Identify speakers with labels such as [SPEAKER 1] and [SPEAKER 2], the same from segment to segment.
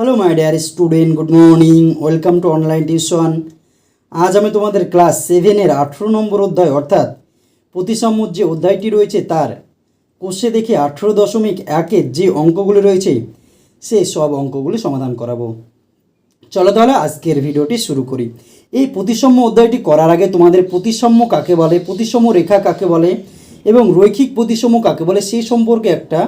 [SPEAKER 1] Hello my dear student good morning welcome to online tuition আজ আমি তোমাদের class সেভেনের আঠেরো নম্বর অধ্যায়, অর্থাৎ প্রতিসাম্য যে অধ্যায়টি রয়েছে, তার কোষে দেখে আঠেরো দশমিক একের যে অঙ্কগুলি রয়েছে, সেই সব অঙ্কগুলি সমাধান করাবো। চলো তাহলে আজকের ভিডিওটি শুরু করি। এই প্রতিসাম্য অধ্যায়টি করার আগে তোমাদের প্রতিসাম্য কাকে বলে, প্রতিসাম্য রেখা কাকে বলে, এবং রৈখিক প্রতিসাম্য কাকে বলে, সেই সম্পর্কে একটা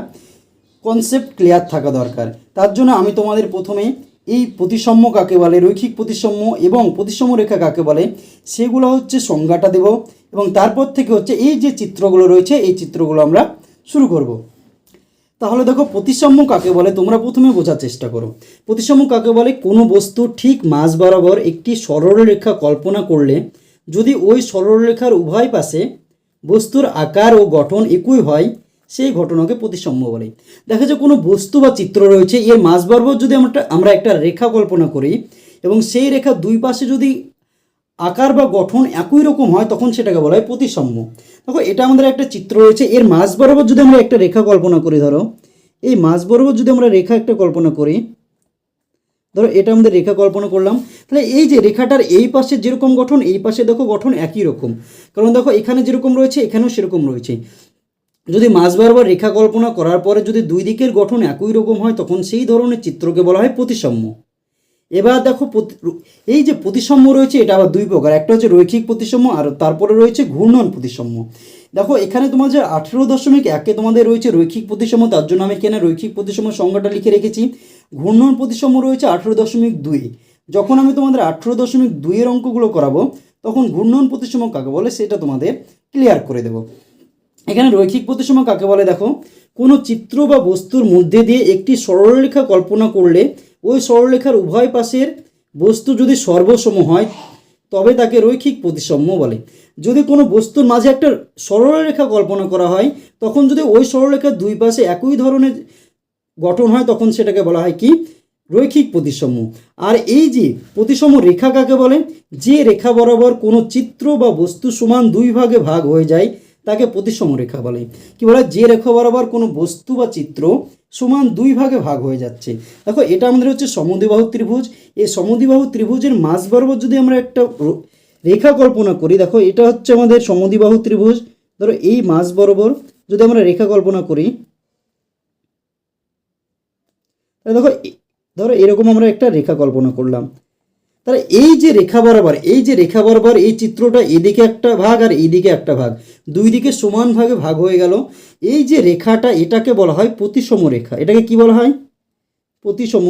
[SPEAKER 1] কনসেপ্ট ক্লিয়ার থাকা দরকার। তার জন্য আমি তোমাদের প্রথমে এই প্রতিসাম্য কাকে বলে, রৈখিক প্রতিসাম্য এবং প্রতিসাম্য রেখা কাকে বলে, সেগুলো হচ্ছে সংজ্ঞাটা দেব এবং তারপর থেকে হচ্ছে এই যে চিত্রগুলো রয়েছে, এই চিত্রগুলো আমরা শুরু করব। তাহলে দেখো, প্রতিসাম্য কাকে বলে তোমরা প্রথমে বোঝার চেষ্টা করো। প্রতিসাম্য কাকে বলে? কোনো বস্তু ঠিক মাঝ বরাবর একটি সরলরেখা কল্পনা করলে যদি ওই সরলরেখার উভয় পাশে বস্তুর আকার ও গঠন একই হয় সেই ঘটনাকে প্রতিসাম্য বলে। দেখা যায় কোনো বস্তু বা চিত্র রয়েছে। এর মাঝ বরাবর যদি আমরা আমরা একটা রেখা কল্পনা করি এবং সেই রেখা দুই পাশে যদি আকার বা গঠন একই রকম হয়, তখন সেটাকে বলা হয় প্রতিসাম্য দেখো, এটা আমাদের একটা চিত্র রয়েছে। এর মাঝ বরাবর যদি আমরা একটা রেখা কল্পনা করি, ধরো, এই মাঝ বরাবর যদি আমরা রেখা একটা কল্পনা করি, ধরো, এটা আমাদের রেখা কল্পনা করলাম। তাহলে এই যে রেখাটার এই পাশে যেরকম গঠন, এই পাশে দেখো গঠন একই রকম। কারণ দেখো, এখানে যেরকম রয়েছে, এখানেও সেরকম রয়েছে। যদি মাঝ বরাবর রেখা কল্পনা করার পরে যদি দুই দিকের গঠন একই রকম হয়, তখন সেই ধরনের চিত্রকে বলা হয় প্রতিসাম্য। এবার দেখো এই যে প্রতিসাম্য রয়েছে, এটা আবার দুই প্রকার। একটা হচ্ছে রৈখিক প্রতিসাম্য, আর তারপরে রয়েছে ঘূর্ণন প্রতিসাম্য। দেখো, এখানে তোমার যে আঠেরো দশমিক একে তোমাদের রয়েছে রৈখিক প্রতিসাম্য, তার জন্য আমি এখানে রৈখিক প্রতিসাম্য সংজ্ঞাটা লিখে রেখেছি। ঘূর্ণন প্রতিসাম্য রয়েছে আঠেরো দশমিক দুই। যখন আমি তোমাদের আঠেরো দশমিক দুইয়ের অঙ্কগুলো করাবো, তখন ঘূর্ণন প্রতিসাম্য কাকে বলে, সেটা তোমাদের ক্লিয়ার করে দেবো। এখানে রৈখিক প্রতিসম কাকে বলে দেখো? কোনো চিত্র বা বস্তুর মধ্যে দিয়ে একটি সরলরেখা কল্পনা করলে ওই সরলরেখার উভয় পাশের বস্তু যদি সর্বসম হয়, তবে তাকে রৈখিক প্রতিসাম্য বলে। যদি কোনো বস্তুর মাঝে একটা সরলরেখা কল্পনা করা হয়, তখন যদি ওই সরলরেখার দুই পাশে একই ধরনের গঠন হয়, তখন সেটাকে বলা হয় কি? রৈখিক প্রতিসাম্য। আর এই যে প্রতিসম রেখা কাকে বলে? যে রেখা বরাবর কোনো চিত্র বা বস্তু সমান দুই ভাগে ভাগ হয়ে যায় তাকে প্রতিসম রেখা বলে। কি বলে? যে রেখা বরাবর কোনো বস্তু বা চিত্র সমান দুই ভাগে ভাগ হয়ে যাচ্ছে। দেখো, এটা আমাদের হচ্ছে সমদ্বিবাহু ত্রিভুজ। এই সমদ্বিবাহু ত্রিভুজের মাঝ বরাবর যদি আমরা একটা রেখা কল্পনা করি, দেখো, এটা হচ্ছে আমাদের সমদ্বিবাহু ত্রিভুজ। ধরো, এই মাঝ বরাবর যদি আমরা রেখা কল্পনা করি, তাহলে দেখো ধরো, এরকম আমরা একটা রেখা কল্পনা করলাম। তাহলে এই যে রেখা বরাবর, এই যে রেখা বরাবর এই চিত্রটা এদিকে একটা ভাগ আর এদিকে একটা ভাগ, দুই দিকে সমান ভাগে ভাগ হয়ে গেল। এই যে রেখাটা এটাকে বলা হয় প্রতিসম রেখা। এটাকে কি বলা হয়? প্রতিসম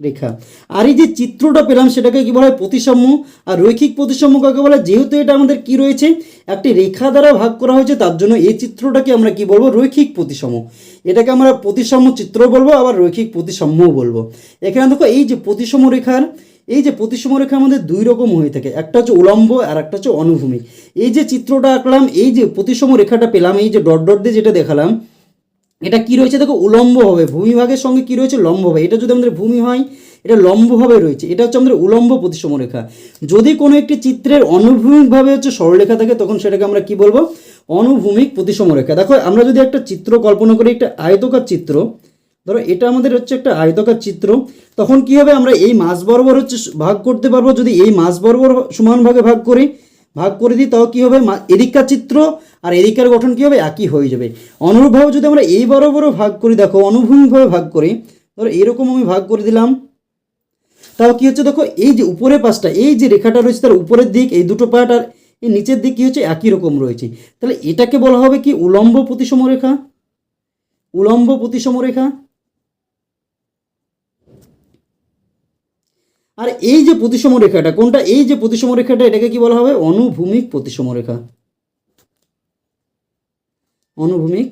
[SPEAKER 1] রেখা। আর এই যে চিত্রটা পেলাম, সেটাকে কি বলা হয় প্রতিসাম্য? আর রৈখিক প্রতিসাম্য কাকে বলা, যেহেতু এটা আমাদের কি রয়েছে? একটি রেখা দ্বারা ভাগ করা হয়েছে, তার জন্য এই চিত্রটাকে আমরা কি বলব? রৈখিক প্রতিসাম্য। এটাকে আমরা প্রতিসাম্য চিত্র বলব, আবার রৈখিক প্রতিসাম্যও বলব। এখানে দেখো, এই যে প্রতিসম রেখার, এই যে প্রতিসম রেখা আমাদের দুই রকম হয়ে থাকে। একটা হচ্ছে উলম্ব, আর একটা হচ্ছে অনুভূমিক। এই যে চিত্রটা আঁকলাম, এই যে প্রতিসম রেখাটা পেলাম, এই যে ডট ডট দিয়ে যেটা দেখালাম এটা কি রয়েছে? দেখো উলম্ব হবে ভূমিভাগের সঙ্গে কি রয়েছে? লম্ব হবে এটা যদি আমাদের ভূমি হয়, এটা লম্বভাবে রয়েছে। এটা হচ্ছে আমাদের উলম্ব প্রতিসম রেখা। যদি কোনো একটি চিত্রের অনুভূমিকভাবে হচ্ছে সরলরেখা থাকে, তখন সেটাকে আমরা কি বলব? অনুভূমিক প্রতিসম রেখা। দেখো, আমরা যদি একটা চিত্র কল্পনা করি, একটা আয়তকার চিত্র, ধরো, এটা আমাদের হচ্ছে একটা আয়তকার চিত্র, তখন কি হবে? আমরা এই মাছ বরাবর হচ্ছে ভাগ করতে পারব। যদি এই মাছ বরাবর সমান ভাগে ভাগ করি ভাগ করে দিই, তাও কী হবে? এদিককার চিত্র আর এদিককার গঠন কী হবে? একই হয়ে যাবে। অনুরূপভাবে যদি আমরা এই বরাবরও ভাগ করি, দেখো, অনুভূমিকভাবে ভাগ করি, ধরো এরকম আমি ভাগ করে দিলাম। তাও কী হচ্ছে, দেখো, এই যে উপরের পাশটা, এই যে রেখাটা রয়েছে, তার উপরের দিক, এই দুটো পার্ট আর এই নিচের দিক কী হচ্ছে? একই রকম রয়েছে। তাহলে এটাকে বলা হবে কি? উলম্ব প্রতিসম রেখা? উলম্ব প্রতিসম রেখা? আর এই যে প্রতিসম রেখাটা, কোনটা? এই যে প্রতিসম রেখাটা, এটাকে কি বলা হবে? অনুভূমিক প্রতিসম রেখা। অনুভূমিক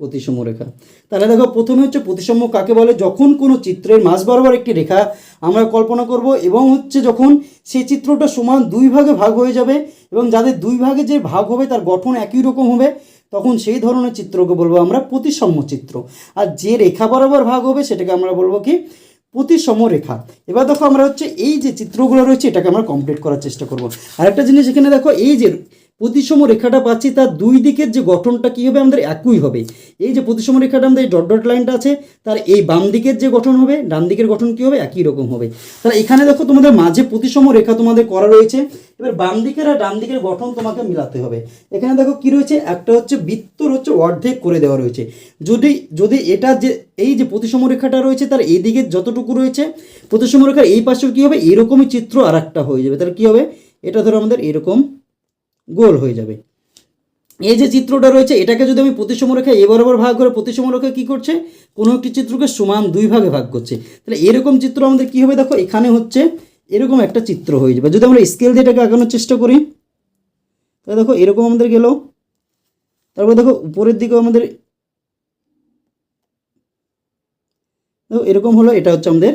[SPEAKER 1] প্রতিসম রেখা। তাহলে দেখো, প্রথমে হচ্ছে প্রতিসম কাকে বলে? যখন কোনো চিত্রের মাঝ বরাবর একটি রেখা আমরা কল্পনা করব, এবং হচ্ছে যখন সেই চিত্রটা সমান দুই ভাগে ভাগ হয়ে যাবে, এবং যাদের দুই ভাগে যে ভাগ হবে, তার গঠন একই রকম হবে তখন সেই ধরনের চিত্রকে বলব আমরা প্রতিসম্য চিত্র। আর যে রেখা বরাবর ভাগ হবে সেটাকে আমরা বলব কি? প্রতিসম রেখা। এবার দেখো আমরা হচ্ছে এই যে চিত্রগুলো রয়েছে এটাকে আমরা কমপ্লিট করার চেষ্টা করব। আরেকটা জিনিস এখানে দেখো, এই যে প্রতিসম রেখাটা পাচ্ছি, তার দুই দিকের যে গঠনটা কী হবে, আমাদের একই হবে। এই যে প্রতিসম রেখাটা আমাদের ডট ডট লাইনটা আছে, তার এই বাম দিকের যে গঠন হবে, ডান দিকের গঠন কী হবে, একই রকম হবে। তাহলে এখানে দেখো তোমাদের মাঝে প্রতিসম রেখা তোমাদের করা রয়েছে, এবার বাম দিকের আর ডান দিকের গঠন তোমাকে মিলাতে হবে। এখানে দেখো কি রয়েছে, একটা হচ্ছে বৃত্তর হচ্ছে অর্ধেক করে দেওয়া রয়েছে। যদি যদি এটা যে, এই যে প্রতিসম রেখাটা রয়েছে, তার এই দিকের যতটুকু রয়েছে, প্রতিসম রেখার এই পাশেও কী হবে, এরকমই চিত্র আর একটা হয়ে যাবে। তাহলে কী হবে, এটা ধরো আমাদের এরকম গোল হয়ে যাবে। এই যে চিত্রটা রয়েছে, এটাকে যদি আমি প্রতিসম রেখা এ বরাবর ভাগ করে প্রতিসম রেখা কী করছে? কোনো একটি চিত্রকে সমান দুই ভাগে ভাগ করছে। তাহলে এরকম চিত্র আমাদের কী হবে? দেখো, এখানে হচ্ছে এরকম একটা চিত্র হয়ে যাবে। যদি আমরা স্কেল দিয়ে এটাকে আঁকানোর চেষ্টা করি, তাহলে দেখো, এরকম আমাদের গেল। তারপর দেখো, উপরের দিকেও আমাদের দেখো, এরকম হলো, এটা হচ্ছে আমাদের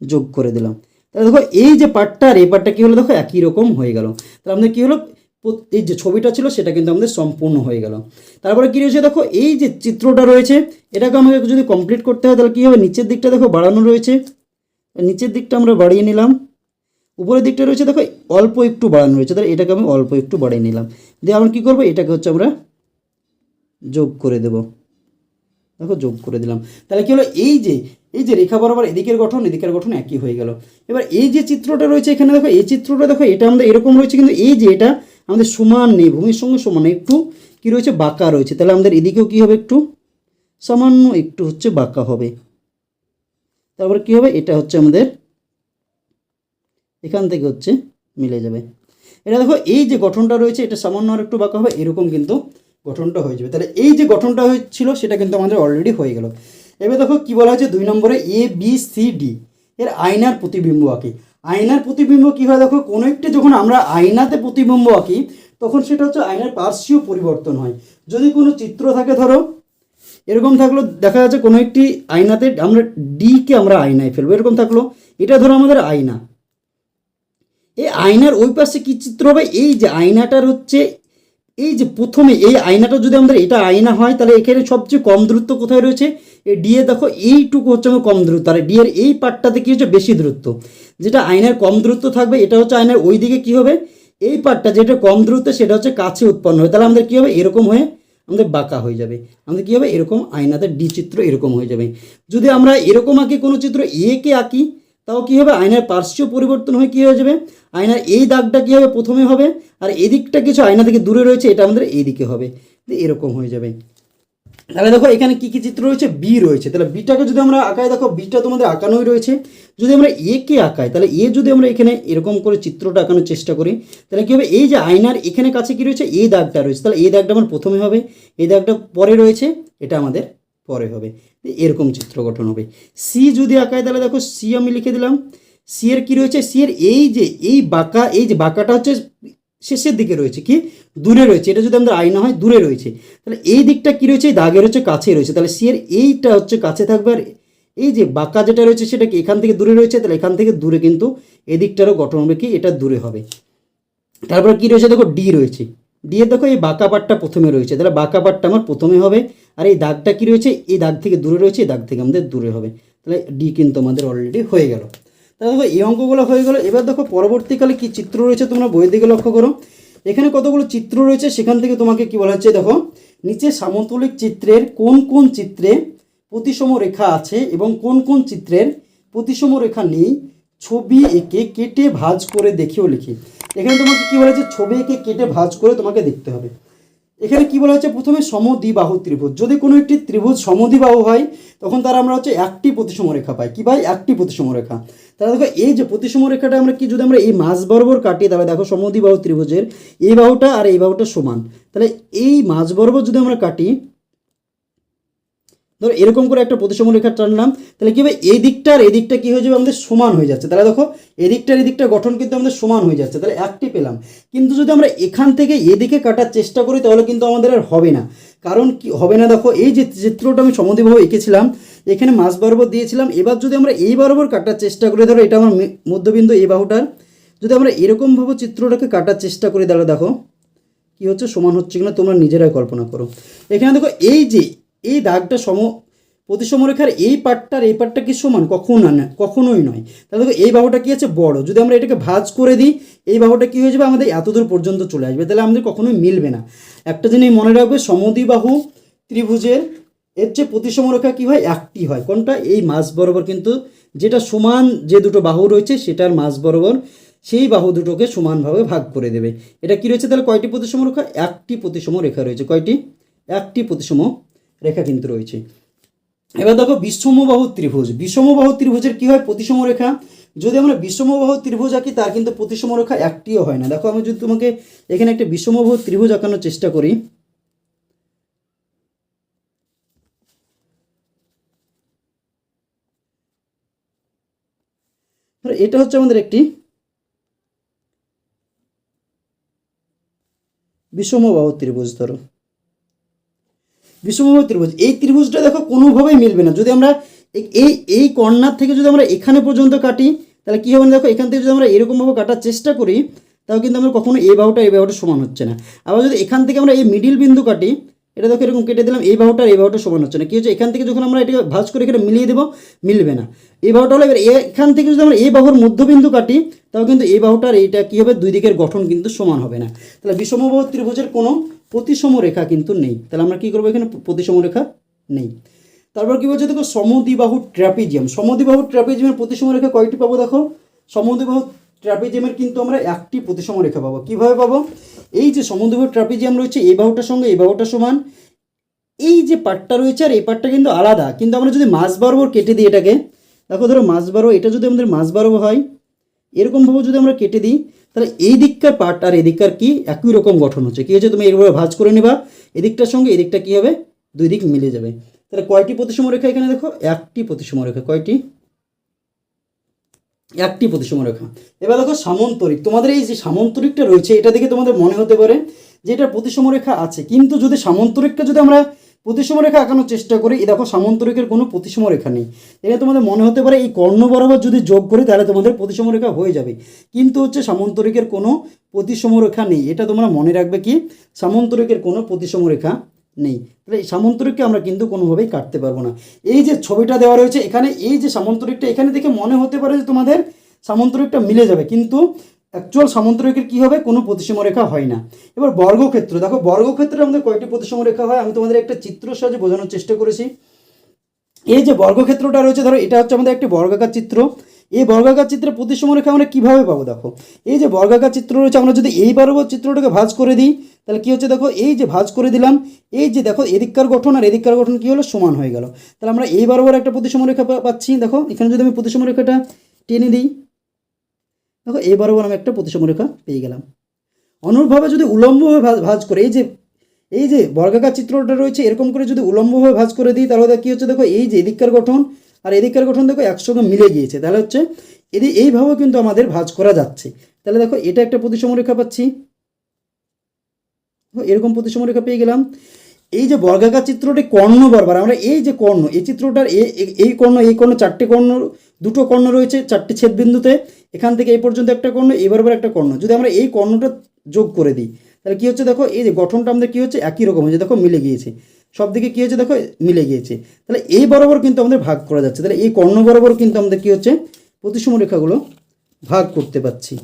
[SPEAKER 1] যোগ করে দিলাম। তাহলে দেখো, এই যে পার্টটা আর এই পার্টটা কী হলো? দেখো, একই রকম হয়ে গেল। তাহলে আমাদের কী হলো? এই যে ছবিটা ছিল, সেটা কিন্তু আমাদের সম্পূর্ণ হয়ে গেল। তারপরে কী রয়েছে দেখো, এই যে চিত্রটা রয়েছে, এটাকে আমাকে যদি কমপ্লিট করতে হয়, তাহলে কী হবে? নিচের দিকটা দেখো বাড়ানো রয়েছে। নিচের দিকটা আমরা বাড়িয়ে নিলাম। উপরের দিকটা রয়েছে দেখো, অল্প একটু বাড়ানো রয়েছে। তাহলে এটাকে আমি অল্প একটু বাড়িয়ে নিলাম। দিয়ে আমরা কী করব? এটাকে হচ্ছে আমরা যোগ করে দেব। দেখো, যোগ করে দিলাম। তাহলে কী হলো? এই যে এই যে রেখা বরাবর এদিকের গঠন এদিকের গঠন একই হয়ে গেল। এবার এই যে চিত্রটা রয়েছে এখানে দেখো, এই চিত্রটা দেখো, এটা আমাদের এরকম রয়েছে, কিন্তু এই যে এটা আমাদের সমান নেই, ভূমির সঙ্গে সমান একটু কী রয়েছে? বাঁকা রয়েছে। তাহলে আমাদের এদিকেও কী হবে একটু? সামান্য একটু হচ্ছে বাঁকা হবে। তারপরে কী হবে? এটা হচ্ছে আমাদের, এখান থেকে হচ্ছে মিলে যাবে। এটা দেখো, এই যে গঠনটা রয়েছে, এটা সামান্য আর একটু বাঁকা হবে, এরকম কিন্তু গঠনটা হয়ে যাবে। তাহলে এই যে গঠনটা হয়েছিল, সেটা কিন্তু আমাদের অলরেডি হয়ে গেল। এবার দেখো, কী বলা হয়েছে? দুই নম্বরে এ বি সি ডি এর আয়নার প্রতিবিম্ব আঁকি। আয়নার প্রতিবিম্ব কী হয় দেখো? কোনো একটি যখন আমরা আয়নাতে প্রতিবিম্ব আঁকি, তখন সেটা হচ্ছে আয়নার পার্শ্বীয় পরিবর্তন হয়। যদি কোনো চিত্র থাকে ধরো, এরকম থাকল, দেখা যাচ্ছে কোনো একটি আয়নাতে আমরা ডিকে আমরা আয়নায় ফেলব, এরকম থাকল। এটা ধরো আমাদের আয়না। এই আয়নার ওই পাশে কী চিত্র হবে? এই যে আয়নাটার হচ্ছে, এই যে প্রথমে এই আয়নাটা যদি আমাদের এটা আয়না হয়, তাহলে এখানে সবচেয়ে কম দূরত্ব কোথায় রয়েছে? এই ডি এ দেখো এইটুকু হচ্ছে আমার কম দূরত্ব। আর ডি এর এই পার্টটাতে কী হচ্ছে? বেশি দূরত্ব। যেটা আয়নার কম দূরত্ব থাকবে, এটা হচ্ছে আয়নার ওই দিকে কী হবে? এই পার্টটা যেটা কম দূরত্ব, সেটা হচ্ছে কাছে উৎপন্ন হয়। তাহলে আমাদের কী হবে? এরকম হয়ে আমাদের বাঁকা হয়ে যাবে। আমাদের কী হবে? এরকম আয়নাতে ডি চিত্র এরকম হয়ে যাবে। যদি আমরা এরকম আঁকি কোনো চিত্র এ কে আঁকি, তাও কী হবে? আয়নার পার্শ্বীয় পরিবর্তন হয়ে কী হয়ে যাবে? আয়নার এই দাগটা কী হবে? প্রথমে হবে। আর এদিকটা কিছু আয়না থেকে দূরে রয়েছে, এটা আমাদের এইদিকে হবে। এরকম হয়ে যাবে। তাহলে দেখো, এখানে কী কী চিত্র রয়েছে? বি রয়েছে। তাহলে বিটাকে যদি আমরা আঁকাই, দেখো বিটা তোমাদের আঁকানোই রয়েছে। যদি আমরা এ কে আঁকাই, তাহলে এ যদি আমরা এখানে এরকম করে চিত্রটা আঁকানোর চেষ্টা করি, তাহলে কী হবে? এই যে আয়নার এখানে কাছে কী রয়েছে? এই দাগটা রয়েছে। তাহলে এই দাগটা আমার প্রথমে হবে, এই দাগটা পরে রয়েছে, এটা আমাদের পরে হবে। এরকম চিত্র গঠন হবে। সি যদি আঁকায় তাহলে দেখো সি আমি লিখে দিলাম। সি এর কী রয়েছে? সি এর এই যে, এই বাঁকা, এই যে বাঁকাটা হচ্ছে শেষের দিকে রয়েছে, কি? দূরে রয়েছে। এটা যদি আমাদের আয়না হয়, দূরে রয়েছে। তাহলে এই দিকটা কি রয়েছে? এই দাগের হচ্ছে কাছে রয়েছে। তাহলে সি এর এইটা হচ্ছে কাছে থাকবে। আর এই যে বাঁকা যেটা রয়েছে, সেটা কি এখান থেকে দূরে রয়েছে? তাহলে এখান থেকে দূরে কিন্তু এদিকটারও গঠন হবে কি? এটা দূরে হবে। তারপরে কি রয়েছে? দেখো ডি রয়েছে। ডি এর দেখো এই বাঁকা পাটটা প্রথমে রয়েছে। তাহলে বাঁকা পাটটা আমার প্রথমে হবে। আর এই দাগটা কি রয়েছে? এই দাগ থেকে দূরে রয়েছে, এই দাগ থেকে আমাদের দূরে হবে। তাহলে ডি কিন্তু আমাদের অলরেডি হয়ে গেল। তাহলে এই অঙ্কগুলো হয়ে গেলো। এবার দেখো, পরবর্তীকালে কি চিত্র রয়েছে তোমরা বইয়ের দিকে লক্ষ্য করো। এখানে কতগুলো চিত্র রয়েছে সেখান থেকে তোমাকে কি বলা হচ্ছে, দেখো, নিচে সামতুলিক চিত্রের কোন কোন চিত্রে প্রতিসম রেখা আছে এবং কোন কোন চিত্রের প্রতিসম রেখা নেই, ছবি এঁকে কেটে ভাঁজ করে দেখিও লিখি। এখানে তোমাকে কি বলা হচ্ছে ছবি এঁকে কেটে ভাঁজ করে তোমাকে দেখতে হবে। এখানে কি বলা হচ্ছে? প্রথমে সমদ্বিবাহু ত্রিভুজ। যদি কোনো একটি ত্রিভুজ সমদ্বিবাহু হয়, তখন তারা আমরা হচ্ছে একটি প্রতিসম রেখা পাই। কি পাই একটি প্রতিসম রেখা। তাহলে দেখো, এই যে প্রতিসম রেখাটা আমরা কি, যদি আমরা এই মাঝ বরাবর কাটি, তাহলে দেখো সমদ্বিবাহু ত্রিভুজের এই বাহুটা আর এই বাহুটা সমান। তাহলে এই মাঝ বরাবর যদি আমরা কাটি ধরো এরকম করে একটা প্রতিসম রেখা টানলাম তাহলে কি হবে? এই দিকটা আর এই দিকটা কি হয়ে যাবে? আমাদের সমান হয়ে যাচ্ছে। তাহলে দেখো এদিকটার এদিকটা গঠন কিন্তু আমাদের সমান হয়ে যাচ্ছে। তাহলে একটি পেলাম। কিন্তু যদি আমরা এখান থেকে এদিকে কাটার চেষ্টা করি, তাহলে কিন্তু আমাদের আর হবে না। কারণ কি, হবে না দেখো, এই যে চিত্রটা আমি সমদ্বিভাবে এঁকেছিলাম, এখানে মাছ বরাবর দিয়েছিলাম। এবার যদি আমরা এই বরাবর কাটার চেষ্টা করি, ধরো এটা আমার মধ্যবিন্দু এই বাহুটার। যদি আমরা এরকমভাবে চিত্রটাকে কাটার চেষ্টা করি, তাহলে দেখো, কি হচ্ছে? সমান হচ্ছে কিনা তোমরা নিজেরাই কল্পনা করো। এখানে দেখো, এই যে এই দাগটা সম প্রতিসম রেখার এই পার্টটার এই পার্টটা কি সমান? কখনো না, কখনোই নয়। তাহলে দেখো, এই বাহুটা কি আছে? বড়। যদি আমরা এটাকে ভাজ করে দিই, এই বাহুটা কি হয়ে যাবে? আমাদের এতদূর পর্যন্ত চলে আসবে। তাহলে আমাদের কখনোই মিলবে না। একটা জিনিস মনে রাখবে, সমদ্বিবাহু ত্রিভুজের এর যে প্রতিসম রেখা কী হয়? একটি হয়। কোনটা? এই মাঝ বরাবর কিন্তু যেটা সমান যে দুটো বাহু রয়েছে, সেটার মাঝ বরাবর সেই বাহু দুটোকে সমানভাবে ভাগ করে দেবে। এটা কি রয়েছে? তাহলে কয়টি প্রতিসম রেখা একটি প্রতিসম রেখা রয়েছে। কয়টি? একটি প্রতিসম রেখা কিন্তু রয়েছে। এবার দেখো বিষমবাহু ত্রিভুজ। বিষমবাহু ত্রিভুজের কি হয়? প্রতিসম রেখা। যদি আমরা বিষমবাহু ত্রিভুজ আঁকি, তার কিন্তু প্রতিসম রেখা একটিও হয় না। দেখো, আমি যদি তোমাকে এখানে একটা বিষমবাহু ত্রিভুজ আঁকানোর চেষ্টা করি। এটা হচ্ছে আমাদের একটি বিষমবাহু ত্রিভুজ, ধরো। বিষমবাহু ত্রিভুজ। এই ত্রিভুজটা দেখো কোনোভাবেই মিলবে না। যদি আমরা এই এই কর্নার থেকে যদি আমরা এখানে পর্যন্ত কাটি, তাহলে কী হবে না? দেখো, এখান থেকে যদি আমরা এরকমভাবে কাটার চেষ্টা করি, তাও কিন্তু আমরা কখনো এই বাহুটা এই বাহুটা সমান হচ্ছে না। আবার যদি এখান থেকে আমরা এই মিডিল বিন্দু কাটি, এটা দেখো এরকম কেটে দিলাম, এই বাহুটা এই বাহুটা সমান হচ্ছে না। কি হচ্ছে? এখান থেকে যখন আমরা এটাকে ভাঁজ করে এখানে মিলিয়ে দেবো, মিলবে না। এই বাহুটা হলো, এবার এখান থেকে যদি আমরা এই বাহুর মধ্যবিন্দু কাটি, তাও কিন্তু এই বাহুটার এইটা কী হবে? দুই দিকের গঠন কিন্তু সমান হবে না। তাহলে বিষমবাহু ত্রিভুজের কোনো প্রতিসম রেখা কিন্তু নেই। তাহলে আমরা কী করব এখানে? প্রতিসম রেখা নেই। তারপর কী বলছে দেখো, সমদ্বিবাহু ট্র্যাপিজিয়াম। সমদ্বিবাহু ট্র্যাপিজিয়ামের প্রতিসম রেখা কয়টি পাবো দেখো? সমদিবাহু ট্র্যাপিজিয়ামের কিন্তু আমরা একটি প্রতিসম রেখা পাবো। কীভাবে পাবো? এই যে সমদ্বিবাহু ট্র্যাপিজিয়াম রয়েছে, এই বাহুটার সঙ্গে এই বাহুটা সমান। এই যে পার্টটা রয়েছে, আর এই পার্টটা কিন্তু আলাদা। কিন্তু আমরা যদি মাছ বরাবর কেটে দিই এটাকে, দেখো ধরো মাছ বারো এটা যদি আমাদের মাছ বারো হয় এরকমভাবে যদি আমরা কেটে দিই, তাহলে এই দিককার পার্ট আর এদিককার কি? একই রকম গঠন হচ্ছে। কী হচ্ছে তুমি এরভাবে ভাঁজ করে নেবা। এদিকটার সঙ্গে এদিকটা কী হবে? দুই দিক মিলে যাবে। তাহলে কয়টি প্রতিসম রেখা এখানে দেখো? একটি প্রতিসম রেখা। কয়টি? একটি প্রতিসম রেখা। এবার দেখো সামন্তরিক। তোমাদের এই যে সামন্তরিকটা রয়েছে, এটা দেখে তোমাদের মনে হতে পারে যে এটা প্রতিসম রেখা আছে। কিন্তু যদি সামন্তরিকটা যদি আমরা প্রতিসম রেখা আঁকানোর চেষ্টা করি। এই দেখো সামন্তরিকের কোনো প্রতিসম রেখা নেই। এখানে তোমাদের মনে হতে পারে এই কর্ণ বরাবর যদি যোগ করি, তাহলে তোমাদের প্রতিসম রেখা হয়ে যাবে। কিন্তু হচ্ছে সামন্তরিকের কোনো প্রতিসম রেখা নেই। এটা তোমরা মনে রাখবে কি? সামন্তরিকের কোনো প্রতিসম রেখা নেই। তাহলে এই সামন্তরিককে আমরা কিন্তু কোনোভাবেই কাটতে পারব না। এই যে ছবিটা দেওয়া রয়েছে, এখানে এই যে সামন্তরিকটা এখানে দেখে মনে হতে পারে যে তোমাদের সামন্তরিকটা মিলে যাবে। কিন্তু অ্যাকচুয়াল সামন্তরিকের কী হবে? কোনো প্রতিসম রেখা হয় না। এবার বর্গক্ষেত্র, দেখো বর্গক্ষেত্রে আমাদের কয়টি প্রতিসম রেখা হয়। আমি তোমাদের একটা চিত্র সাহায্যে বোঝানোর চেষ্টা করেছি। এই যে বর্গক্ষেত্রটা রয়েছে, ধরো এটা হচ্ছে আমাদের একটি বর্গাকার চিত্র। এই বর্গাকার চিত্রের প্রতিসম রেখা আমরা কীভাবে পাবো, দেখো? এই যে বর্গাকার চিত্র রয়েছে, আমরা যদি এই বরাবর চিত্রটাকে ভাঁজ করে দিই, তাহলে কী হচ্ছে, দেখো? এই যে ভাঁজ করে দিলাম, এই যে দেখো, এদিককার গঠন আর এদিককার গঠন কী হলো? সমান হয়ে গেল। তাহলে আমরা এই বরাবর একটা প্রতিসম রেখা পাচ্ছি, দেখো? এখানে যদি আমি প্রতিসম রেখাটা টেনে দিই দেখো এই বরাবর আমি একটা প্রতিসম রেখা পেয়ে গেলাম। অনুরূপভাবে যদি উলম্বভাবে ভাঁজ- করে, এই যে এই যে বর্গাকার চিত্রটা রয়েছে, এরকম করে যদি উলম্বভাবে ভাঁজ করে দিই, তাহলে কী হচ্ছে, দেখো, এই যে এদিককার গঠন আর এদিককার গঠন দেখো, একসঙ্গে মিলে গিয়েছে। তাহলে হচ্ছে, এদি এইভাবেও কিন্তু আমাদের ভাঁজ করা যাচ্ছে। তাহলে দেখো, এটা একটা প্রতিসম রেখা পাচ্ছি। এরকম প্রতিসম রেখা পেয়ে গেলাম। এই যে বর্গাকার চিত্রটি কর্ণ বরাবর, আমরা এই যে কর্ণ, এই চিত্রটার এই কর্ণ এই কর্ণ, চারটে কর্ণ দুটো কর্ণ রয়েছে, চারটি ছেদবিন্দুতে। এখান থেকে এই পর্যন্ত একটা কর্ণ এই বরাবর একটা কর্ণ। যদি আমরা এই কর্ণটা যোগ করে দিই, তাহলে কী হচ্ছে দেখো, এই যে গঠনটা আমাদের কী হচ্ছে, একই রকম হয়েছে। দেখো, মিলে গিয়েছে। সব দিকে কী হচ্ছে দেখো, মিলে গিয়েছে। তাহলে এই বরাবর কিন্তু আমাদের ভাগ করা যাচ্ছে। তাহলে এই কর্ণ বরাবর কিন্তু আমাদের কী হচ্ছে, প্রতিসম রেখাগুলো ভাগ করতে পারছি।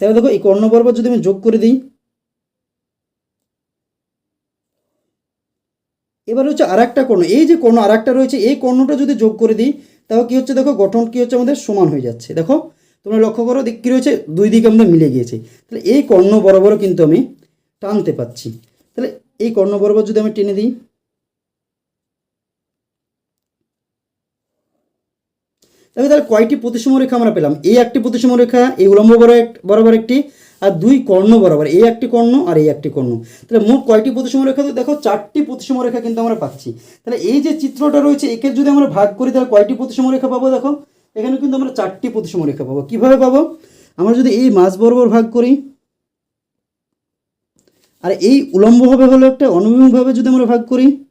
[SPEAKER 1] তাহলে দেখো, এই কর্ণ বরাবর যদি আমি যোগ করে দিই এবার হচ্ছে আর একটা কর্ণ। এই যে কর্ণ আর একটা রয়েছে, এই কর্ণটা যদি যোগ করে দিই তাও কী হচ্ছে দেখো, গঠন কী হচ্ছে আমাদের সমান হয়ে যাচ্ছে। দেখো, তোমরা লক্ষ্য করো দিক কী রয়েছে, দুই দিকে আমাদের মিলে গিয়েছে। তাহলে এই কর্ণ বরাবরও কিন্তু আমি টানতে পাচ্ছি তাহলে এই কর্ণ বরাবর যদি আমি টেনে দিই তাহলে তাহলে কয়টি প্রতিসম রেখা আমরা পেলাম? এই একটি প্রতিসম রেখা এই উলম্ব বরাবর এক- বরাবর একটি, আর দুই কর্ণ বরাবর এই একটি কর্ণ আর এই একটি কর্ণ। তাহলে মোট কয়টি প্রতিসম রেখা? দেখো, চারটি প্রতিসম রেখা কিন্তু আমরা পাচ্ছি। তাহলে এই যে চিত্রটা রয়েছে, একে যদি আমরা ভাগ করি, তাহলে কয়টি প্রতিসম রেখা পাবো দেখো? এখানে কিন্তু আমরা চারটি প্রতিসম রেখা পাবো। কীভাবে পাবো? আমরা যদি এই মাছ বরাবর ভাগ করি, আর এই উলম্বভাবে হলো একটা অনুভূমিকভাবে যদি আমরা ভাগ করি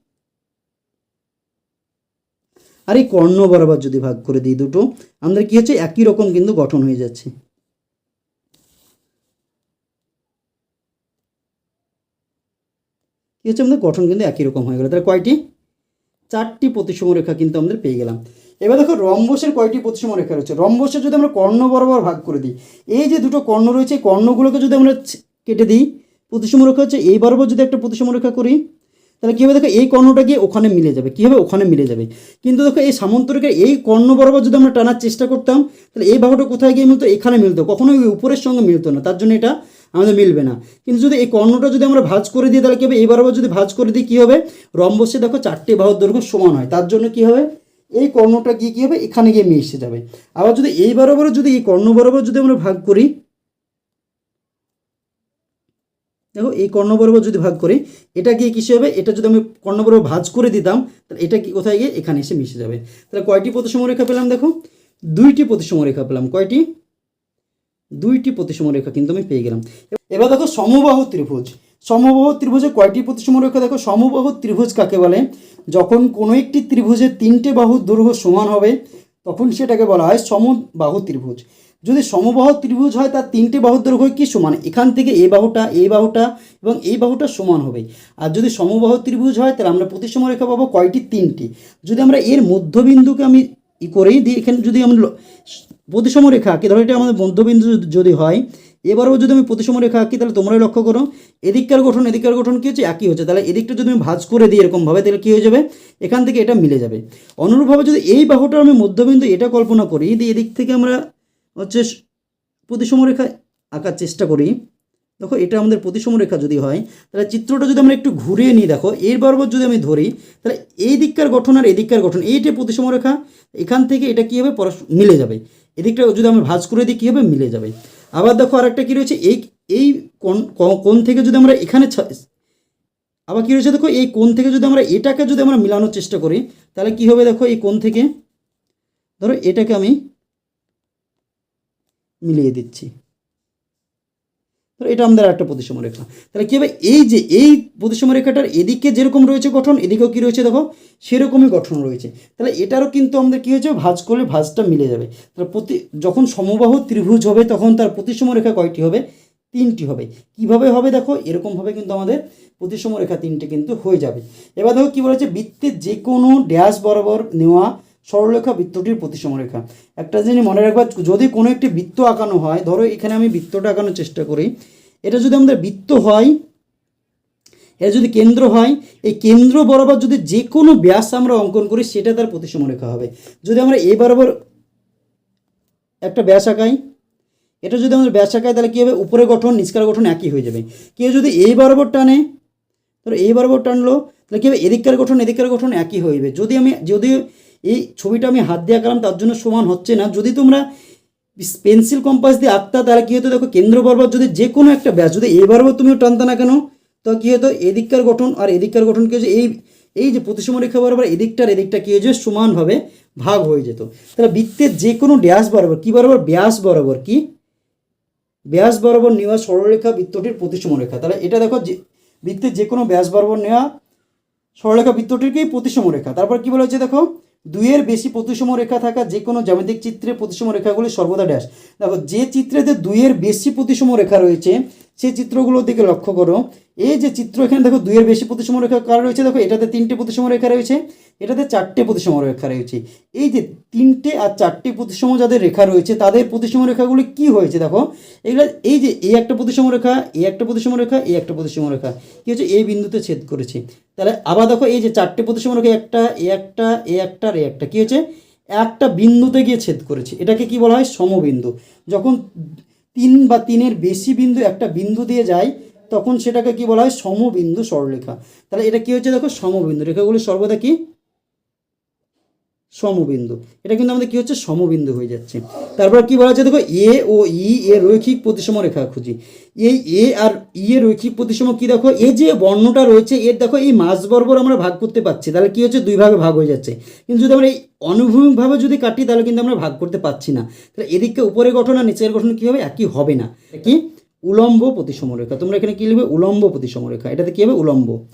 [SPEAKER 1] আর এই কর্ণ বরাবর যদি ভাগ করে দিই দুটো, আমাদের কি হচ্ছে? একই রকম কিন্তু গঠন হয়ে যাচ্ছে। কি হচ্ছে? আমাদের গঠন কিন্তু একই রকম হয়ে গেল। তাহলে কয়টি? চারটি প্রতিসম রেখা কিন্তু আমাদের পেয়ে গেলাম। এবার দেখো, রম্বসের কয়টি প্রতিসম রেখা রয়েছে? রম্বসের যদি আমরা কর্ণ বরাবর ভাগ করে দিই, এই যে দুটো কর্ণ রয়েছে কর্ণগুলোকে যদি আমরা কেটে দিই, প্রতিসম রেখা হচ্ছে, এই বরাবর যদি একটা প্রতিসম রেখা করি তাহলে কী হবে? দেখো, এই কর্ণটা গিয়ে ওখানে মিলে যাবে। কী হবে? ওখানে মিলে যাবে। কিন্তু দেখো, এই সামন্তরিকের এই কর্ণ বরাবর যদি আমরা টানার চেষ্টা করতাম, তাহলে এই বাহুটা কোথায় গিয়ে মিলতো? এখানে মিলতো। কখনোই ওই উপরের সঙ্গে মিলতো না। তার জন্য এটা আমাদের মিলবে না। কিন্তু যদি এই কর্ণটা যদি আমরা ভাজ করে দিই, তাহলে কী হবে? এই বরাবর যদি ভাঁজ করে দিই, কী হবে? রম্বসে দেখো, চারটে বাহুর দৈর্ঘ্য সমান হয়। তার জন্য কী হবে? এই কর্ণটা গিয়ে কী হবে? এখানে গিয়ে মিশে যাবে। আবার যদি এই বরাবর যদি এই কর্ণ বরাবর যদি আমরা ভাগ করি দেখো, এই কর্ণ বরাবর যদি ভাগ করি, এটা গিয়ে কিসে হবে? এটা যদি আমি কর্ণ বরাবর ভাঁজ করে দিতাম, তাহলে এটা কি কোথায় গিয়ে? এখানে এসে মিশে যাবে। তাহলে কয়টি প্রতিসম রেখা পেলাম দেখো? দুইটি প্রতিসম রেখা পেলাম। কয়টি? দুইটি প্রতিসম রেখা কিন্তু আমি পেয়ে গেলাম। এবার দেখো সমবাহু ত্রিভুজ। সমবাহু ত্রিভুজে কয়টি প্রতিসম রেখা দেখো? সমবাহু ত্রিভুজ কাকে বলে? যখন কোনো একটি ত্রিভুজের তিনটে বাহু দৈর্ঘ্য সমান হবে, তখন সেটাকে বলা হয় সমবাহু ত্রিভুজ। যদি সমবাহ ত্রিভুজ হয়, তার তিনটে বাহুর দৈর্ঘ্য কি সমান? এখান থেকে এই বাহুটা এই বাহুটা এবং এই বাহুটা সমান হবে। আর যদি সমবাহ ত্রিভুজ হয়, তাহলে আমরা প্রতিসম রেখা পাবো কয়টি? তিনটি। যদি আমরা এর মধ্যবিন্দুকে আমি ই করেই দিই, এখানে যদি আমি প্রতিসম রেখা আঁকি ধরো এটা আমাদের মধ্যবিন্দু যদি হয়, এবারেও যদি আমি প্রতিসম রেখা আঁকি তাহলে তোমরাই লক্ষ্য করো, এদিককার গঠন এদিককার গঠন কী হচ্ছে? একই হচ্ছে। তাহলে এদিকটা যদি আমি ভাজ করে দিই এরকমভাবে, তাহলে কী হয়ে যাবে? এখান থেকে এটা মিলে যাবে। অনুরূপভাবে যদি এই বাহুটার আমি মধ্যবিন্দু এটা কল্পনা করি, দিয়ে এদিক থেকে আমরা হচ্ছে স- প্রতিসম রেখা আঁকার চেষ্টা করি। দেখো, এটা আমাদের প্রতিসম রেখা যদি হয়, তাহলে চিত্রটা যদি আমরা একটু ঘুরিয়ে নিই, দেখো, এর বরাবর যদি আমি ধরি, তাহলে এই দিককার গঠন আর এদিককার গঠন এইটা প্রতিসম রেখা এখান থেকে এটা কী হবে? পরস্পর মিলে যাবে। এদিকটা যদি আমরা ভাঁজ করে দিই, কী হবে? মিলে যাবে। আবার দেখো, আরেকটা কী রয়েছে? এই এই কোন থেকে যদি আমরা এখানে আবার কী রয়েছে? দেখো, এই কোন থেকে যদি আমরা এটাকে যদি আমরা মিলানোর চেষ্টা করি, তাহলে কী হবে? দেখো, এই কোন থেকে, ধরো, এটাকে আমি মিলিয়ে দিচ্ছি। এটা আমাদের একটা প্রতিসম রেখা। তাহলে কী হবে? এই যে, এই প্রতিসম রেখাটার এদিকে যেরকম রয়েছে গঠন, এদিকেও কী রয়েছে দেখো? সেরকমই গঠন রয়েছে। তাহলে এটারও কিন্তু আমাদের কী হয়েছে? ভাঁজ করলে ভাঁজটা মিলে যাবে। তাহলে প্রতি, যখন সমবাহ ত্রিভুজ হবে, তখন তার প্রতিসম রেখা কয়টি হবে? তিনটি হবে। কীভাবে হবে দেখো? এরকমভাবে কিন্তু আমাদের প্রতিসম রেখা তিনটে কিন্তু হয়ে যাবে। এবার দেখো কী বলেছে? বৃত্তের যে কোনো ড্যাশ বরাবর নেওয়া সরলরেখা বৃত্তটির প্রতিসম রেখা একটা জিনিস মনে রাখবা, যদি কোনো একটি বৃত্ত আঁকানো হয়, ধরো এখানে আমি বৃত্তটা আঁকানোর চেষ্টা করি, এটা যদি আমাদের বৃত্ত হয়, এটা যদি কেন্দ্র হয়, এই কেন্দ্র বরাবর যদি যে কোনো ব্যাস আমরা অঙ্কন করি, সেটা তার প্রতিসম রেখা হবে। যদি আমরা এই বরাবর একটা ব্যাস আঁকাই, এটা যদি আমাদের ব্যাস আঁকাই তাহলে কী হবে? উপরে গঠন, নিষ্কার গঠন একই হয়ে যাবে। কেউ যদি এই বরাবর টানে, ধরো এই বরাবর টানলো, তাহলে কী হবে? এদিককার গঠন এদিককার গঠন একই হয়ে যাবে। যদি আমি, যদি এই ছবিটা আমি হাত দিয়ে আঁকালাম, তার জন্য সমান হচ্ছে না। যদি তোমরা পেন্সিল কম্পাস দিয়ে আঁকতা, তাহলে কী হতো? দেখো, কেন্দ্র বরাবর যদি যে কোনো একটা ব্যাস, যদি এই বরাবর তুমিও টানতে না কেন, তো কী হতো? এদিককার গঠন আর এদিককার গঠন কী হয়েছে? এই এই যে প্রতিসম রেখা বরাবর এদিকটার এদিকটা কী হয়েছে সমানভাবে ভাগ হয়ে যেত। তাহলে বৃত্তের যে কোনো ড্যাশ বরাবর, কী বরাবর? ব্যাস বরাবর কি? ব্যাস বরাবর নেওয়া সরলরেখা বৃত্তটির প্রতিসম রেখা। তাহলে এটা দেখো, যে বৃত্তের যে কোনো ব্যাস বরাবর নেওয়া সরলরেখা বৃত্তটিরকেই প্রতিসম রেখা। তারপর কী বলা হচ্ছে দেখো? দুইয়ের বেশি প্রতিসম রেখা থাকা যে কোনো জ্যামিতিক চিত্রে প্রতিসম রেখাগুলি সর্বদা ড্যাশ দেখো, যে চিত্রেতে দুইয়ের বেশি প্রতিসম রেখা রয়েছে সেই চিত্রগুলোর দিকে লক্ষ্য করো। এই যে চিত্র এখানে দেখো, দুইয়ের বেশি প্রতিসম রেখা কার রয়েছে? দেখো, এটাতে তিনটে প্রতিসম রেখা রয়েছে, এটাতে চারটে প্রতিসম রেখা রয়েছে। এই যে তিনটে আর চারটে প্রতিসম যাদের রেখা রয়েছে, তাদের প্রতিসম রেখাগুলি কি হয়েছে দেখো? এগুলো, এই যে এই একটা প্রতিসম রেখা এই একটা প্রতিসম রেখা এই একটা প্রতিসম রেখা, কি হচ্ছে? এই বিন্দুতে ছেদ করেছে। তাহলে আবার দেখো, এই যে চারটে প্রতিসম রেখা, একটা, এ একটা এ একটা, আর এ একটা, কি হচ্ছে? একটা বিন্দুতে গিয়ে ছেদ করেছে। এটাকে কি বলা হয়? সমবিন্দু। যখন তিন বা তিনের বেশি বিন্দু একটা বিন্দু দিয়ে যায়, তখন সেটাকে কি বলা হয় সমবিন্দু সরলরেখা। তাহলে এটা কি হচ্ছে দেখো? সমবিন্দু। রেখাগুলি সর্বদা কি? সমবিন্দু। এটা কিন্তু আমাদের কি হচ্ছে? সমবিন্দু হয়ে যাচ্ছে। তারপর কি বলা হচ্ছে দেখো, এ ও ই এর রৈখিক প্রতিসম রেখা খুঁজি। এই এ আর ই এর রৈখিক প্রতিসম কি দেখো? এই যে বর্ণটা রয়েছে, এর দেখো, এই মাঝ বর্বর আমরা ভাগ করতে পারছি। তাহলে কি হচ্ছে? দুই ভাগে ভাগ হয়ে যাচ্ছে। কিন্তু যদি আমরা এই অনুভূমিকভাবে যদি কাটি, তাহলে কিন্তু আমরা ভাগ করতে পারছি না। তাহলে এদিকে উপরে গঠন আর নিচের গঠন কী হবে? একই হবে না। কি? উলম্ব প্রতিসম রেখা। তোমরা এখানে কী লিখবে? উলম্ব প্রতিসম রেখা। এটাতে কী হবে? উলম্ব।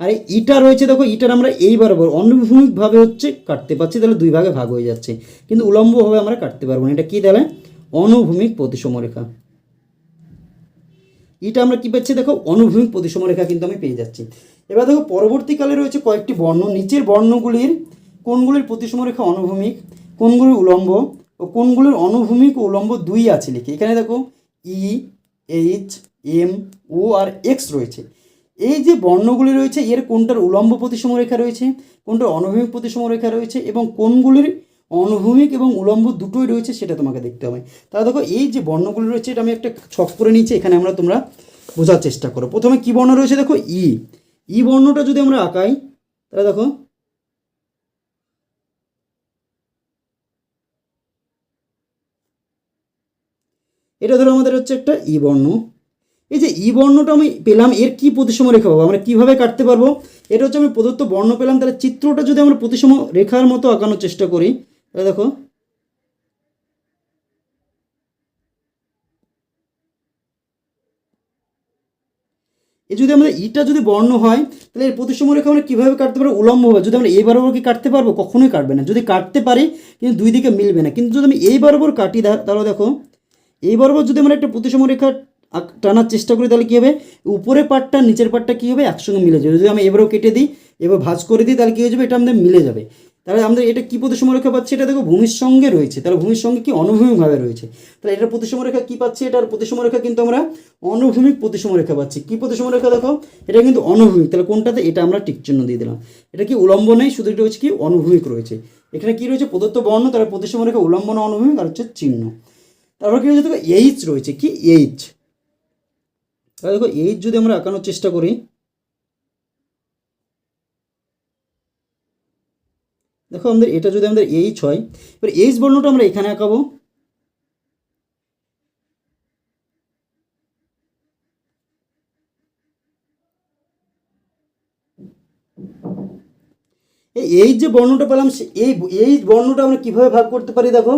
[SPEAKER 1] আর ইটা রয়েছে দেখো, ইটার আমরা এই বরাবর অনুভূমিকভাবে হচ্ছে কাটতে পারছি, তাহলে দুই ভাগে ভাগ হয়ে যাচ্ছে। কিন্তু উলম্বভাবে আমরা কাটতে পারব না। এটা কী তাহলে? অনুভূমিক প্রতিসম রেখা। এটা আমরা কি পাচ্ছি দেখো? অনুভূমিক প্রতিসম রেখা কিন্তু আমি পেয়ে যাচ্ছি। এবার দেখো, পরবর্তীকালে রয়েছে কয়েকটি বর্ণ। নিচের বর্ণগুলির কোনগুলির প্রতিসম রেখা অনুভূমিক, কোনগুলির উলম্ব ও কোনগুলির অনুভূমিক ও উলম্ব দুই আছে লিখে। এখানে দেখো, E, H, M, O R X রয়েছে। এই যে বর্ণগুলি রয়েছে, এর কোনটার উলম্ব প্রতিসম রেখা রয়েছে, কোনটার অনুভূমিক প্রতিসম রেখা রয়েছে এবং কোনগুলির অনুভূমিক এবং উলম্ব দুটোই রয়েছে সেটা তোমাকে দেখতে হবে। তাহলে দেখো, এই যে বর্ণগুলি রয়েছে, এটা আমি একটা ছক করে নিয়েছি, এখানে আমরা তোমরা বোঝার চেষ্টা করো। প্রথমে কী বর্ণ রয়েছে দেখো? ই। ই বর্ণটা যদি আমরা আঁকাই, তাহলে দেখো, এটা ধরো আমাদের হচ্ছে একটা ই বর্ণ। এই যে ই বর্ণটা আমি পেলাম, এর কি প্রতিসম রেখা পাবো? আমরা কীভাবে কাটতে পারব? এটা হচ্ছে আমি প্রদত্ত বর্ণ পেলাম, তাহলে চিত্রটা যদি আমরা প্রতিসম রেখার মতো আঁকানোর চেষ্টা করি, তাহলে দেখো। এ যদি আমাদের ইটা যদি বর্ণ হয়, তাহলে এর প্রতিসম রেখা আমরা কীভাবে কাটতে পারব? উলম্ব হবে। যদি আমরা এই বরাবর কি কাটতে পারব? কখনোই কাটবে না। যদি কাটতে পারি, কিন্তু দুই দিকে মিলবে না। কিন্তু যদি আমি এই বরাবর কাটি, তাহলে দেখো এই বরাবর যদি আমরা একটা প্রতিসম রেখা টানার চেষ্টা করি, তাহলে কী হবে? উপরের পাটটা, নিচের পাটটা কী হবে? একসঙ্গে মিলে যাবে। যদি আমি এবারেও কেটে দিই, এবার ভাজ করে দিই, তাহলে কী হয়ে যাবে? এটা আমাদের মিলে যাবে। তাহলে আমাদের এটা কী প্রতিসম রেখা পাচ্ছি? এটা দেখো, ভূমির সঙ্গে রয়েছে। তাহলে ভূমির সঙ্গে কি অনুভূমিকভাবে রয়েছে? তাহলে এটার প্রতিসম রেখা কী পাচ্ছি? এটার প্রতিসম রেখা কিন্তু আমরা অনুভূমিক প্রতিসম রেখা পাচ্ছি। কী প্রতিসম রেখা দেখো? এটা কিন্তু অনুভূমিক। তাহলে কোনটাতে? এটা আমরা টিক চিহ্ন দিয়ে দিলাম। এটা কি উলম্ব নেই? শুধু এটা হচ্ছে কি অনুভূমিক রয়েছে। এখানে কী রয়েছে? প্রদত্ত বর্ণ, তাহলে প্রতিসম রেখা উলম্ব না অনুভূমিক আর হচ্ছে চিহ্ন। তারপর কী রয়েছে দেখো এইচ রয়েছে। কি এইচ তাহলে দেখো এইচ যদি আমরা আঁকানোর চেষ্টা করি, দেখো আমাদের এটা যদি আমাদের এইচ হয়, এবার এইচ বর্ণটা আমরা এখানে আঁকাবো। এই যে বর্ণটা পেলাম এই এই বর্ণটা আমরা কীভাবে ভাগ করতে পারি দেখো?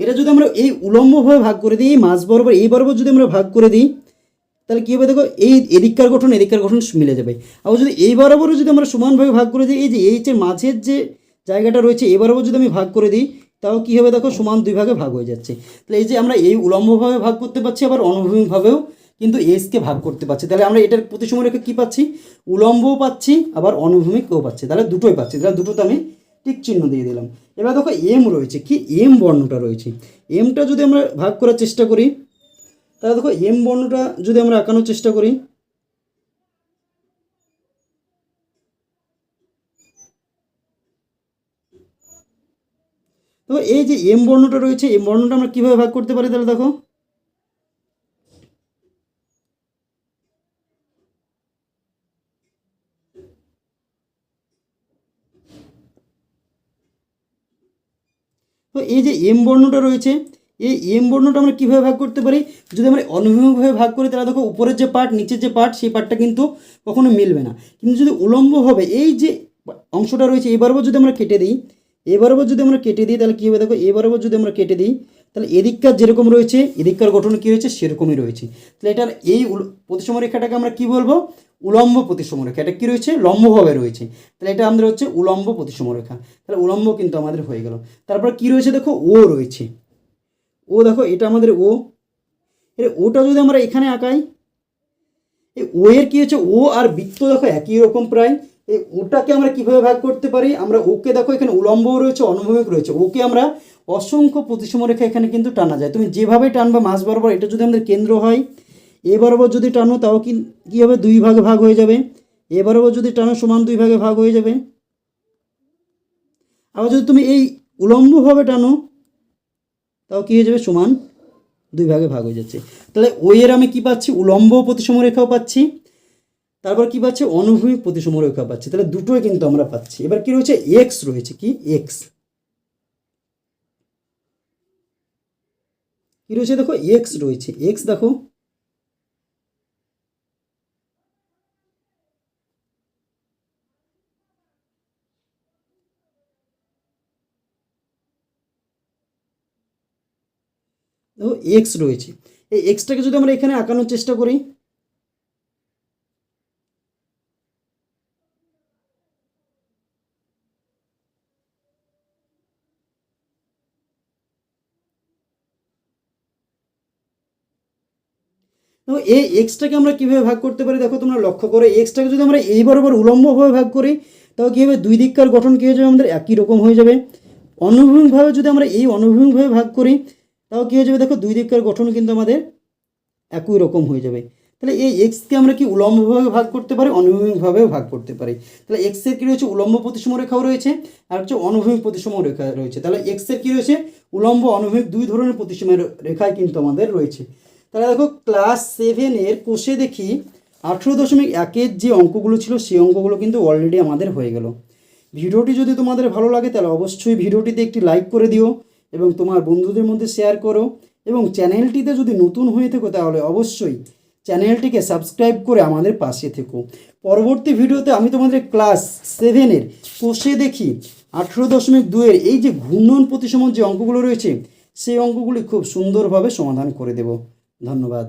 [SPEAKER 1] এটা যদি আমরা এই উলম্বভাবে ভাগ করে দিই, এই মাঝ বরাবর, এই বরাবর যদি আমরা ভাগ করে দিই তাহলে কী হবে? দেখো, এই এদিককার গঠন এদিককার গঠন মিলে যাবে। আবার যদি এই বরাবরও যদি আমরা সমানভাবে ভাগ করে দিই, এই যে এইচের মাঝের যে জায়গাটা রয়েছে, এই বরাবর যদি আমি ভাগ করে দিই, তাও কী হবে? দেখো, সমান দুই ভাগে ভাগ হয়ে যাচ্ছে। তাহলে এই যে আমরা এই উলম্বভাবে ভাগ করতে পারছি, আবার অনুভূমিকভাবেও কিন্তু এইচকে ভাগ করতে পারছি। তাহলে আমরা এটার প্রতিসম রেখে কী পাচ্ছি? উলম্বও পাচ্ছি, আবার অনুভূমিকও পাচ্ছি। তাহলে দুটোই পাচ্ছি। তাহলে দুটোতে আমি টিক চিহ্ন দিয়ে দিলাম। এবার দেখো এম রয়েছে কি? এম বর্ণটা রয়েছে। এমটা যদি আমরা ভাগ করার চেষ্টা করি তাহলে দেখো এম বর্ণটা যদি আমরা আঁকানোর চেষ্টা করি তো এই যে এম বর্ণটা রয়েছে এম বর্ণটা আমরা কীভাবে ভাগ করতে পারি তাহলে দেখো? তো এই যে এম বর্ণটা রয়েছে এই এম বর্ণটা আমরা কীভাবে ভাগ করতে পারি? যদি আমরা অনুভূমিকভাবে ভাগ করি, তাহলে দেখো উপরের যে পার্ট নিচের যে পার্ট সেই পার্টটা কিন্তু কখনো মিলবে না। কিন্তু যদি উলম্ব হবে এই যে অংশটা রয়েছে, এই বরাবর যদি আমরা কেটে দিই এ বরাবর যদি আমরা কেটে দিই, তাহলে কী হবে? দেখো এ বরাবর যদি আমরা কেটে দিই, তাহলে এদিককার যেরকম রয়েছে, এদিককার গঠন কী রয়েছে সেরকমই রয়েছে। তাহলে এটার এই প্রতিসম রেখাটাকে আমরা কী বলব? উলম্ব প্রতিসম রেখা। এটা কী রয়েছে? লম্বভাবে রয়েছে। তাহলে এটা আমাদের হচ্ছে উলম্ব প্রতিসম রেখা। তাহলে উলম্ব কিন্তু আমাদের হয়ে গেল। তারপর কী রয়েছে? দেখো ও রয়েছে। ও দেখো, এটা আমাদের ও। এর ওটা যদি আমরা এখানে আঁকাই, এই ও এর কী হচ্ছে? ও আর বৃত্ত দেখো একই রকম প্রায়। এই ওটাকে আমরা কীভাবে ভাগ করতে পারি? আমরা ওকে দেখো, এখানে উলম্বও রয়েছে, অনুভূমিক রয়েছে। ওকে আমরা অসংখ্য প্রতিসম রেখা এখানে কিন্তু টানা যায়। তুমি যেভাবে টানবা মাছ বরাবর, এটা যদি আমাদের কেন্দ্র হয়, এ বরাবর যদি টানো, তাও কি, কী হবে? দুই ভাগে ভাগ হয়ে যাবে। এ বরাবর যদি টানো, সমান দুই ভাগে ভাগ হয়ে যাবে। আবার যদি তুমি এই উলম্বভাবে টানো তাও কী হয়ে যাবে? সমান দুই ভাগে ভাগ হয়ে যাচ্ছে। তাহলে ওই এর আমি কী পাচ্ছি? উলম্ব প্রতিসম রেখাও পাচ্ছি। তারপর কি পাচ্ছি? অনুভূমিক প্রতিসম রেখা পাচ্ছি। তাহলে দুটোই কিন্তু আমরা পাচ্ছি। এবার কি রয়েছে? এক্স রয়েছে। কি? এক্স কী রয়েছে? দেখো এক্স রয়েছে। এক্স দেখো দেখো এক্স রয়েছে। এই এক্সটাকে যদি আমরা এখানে আঁকানোর চেষ্টা করি তো এই এক্সটাকে আমরা কীভাবে ভাগ করতে পারি? দেখো, তোমরা লক্ষ্য করো এক্সটাকে যদি আমরা এই বরাবর উলম্বভাবে ভাগ করি তাও কী হবে? দুই দিককার গঠন কী হয়ে যাবে? আমাদের একই রকম হয়ে যাবে। অনুভূমিকভাবে যদি আমরা এই অনুভূমিকভাবে ভাগ করি তাও কী হয়ে যাবে? দেখো, দুই দিককার গঠন কিন্তু আমাদের একই রকম হয়ে যাবে। তাহলে এই এক্সকে আমরা কি উলম্বভাবে ভাগ করতে পারি? অনুভূমিকভাবেও ভাগ করতে পারি। তাহলে এক্সের কী রয়েছে? উলম্ব প্রতিসম রেখাও রয়েছে, আর হচ্ছে অনুভূমিক প্রতিসম রেখা রয়েছে। তাহলে এক্সের কী রয়েছে? উলম্ব, অনুভূমিক দুই ধরনের প্রতিসমের রেখায় কিন্তু আমাদের রয়েছে। তাহলে দেখো ক্লাস সেভেনের কোষে দেখি, আঠেরো দশমিক একের যে অঙ্কগুলো ছিল, সেই অঙ্কগুলো কিন্তু অলরেডি আমাদের হয়ে গেল। ভিডিওটি যদি তোমাদের ভালো লাগে, তাহলে অবশ্যই ভিডিওটিতে একটি লাইক করে দিও। এবং তোমার বন্ধুদের মধ্যে শেয়ার করো এবং চ্যানেলটিতে যদি নতুন হয়ে থেকো তাহলে অবশ্যই চ্যানেলটিকে সাবস্ক্রাইব করে আমাদের পাশে থেকো। পরবর্তী ভিডিওতে আমি তোমাদের ক্লাস সেভেনের কোষে দেখি আঠেরো দশমিক দুয়ের এই যে ঘূর্ণন প্রতিসম যে অঙ্কগুলো রয়েছে, সেই অঙ্কগুলি খুব সুন্দরভাবে সমাধান করে দেব। ধন্যবাদ।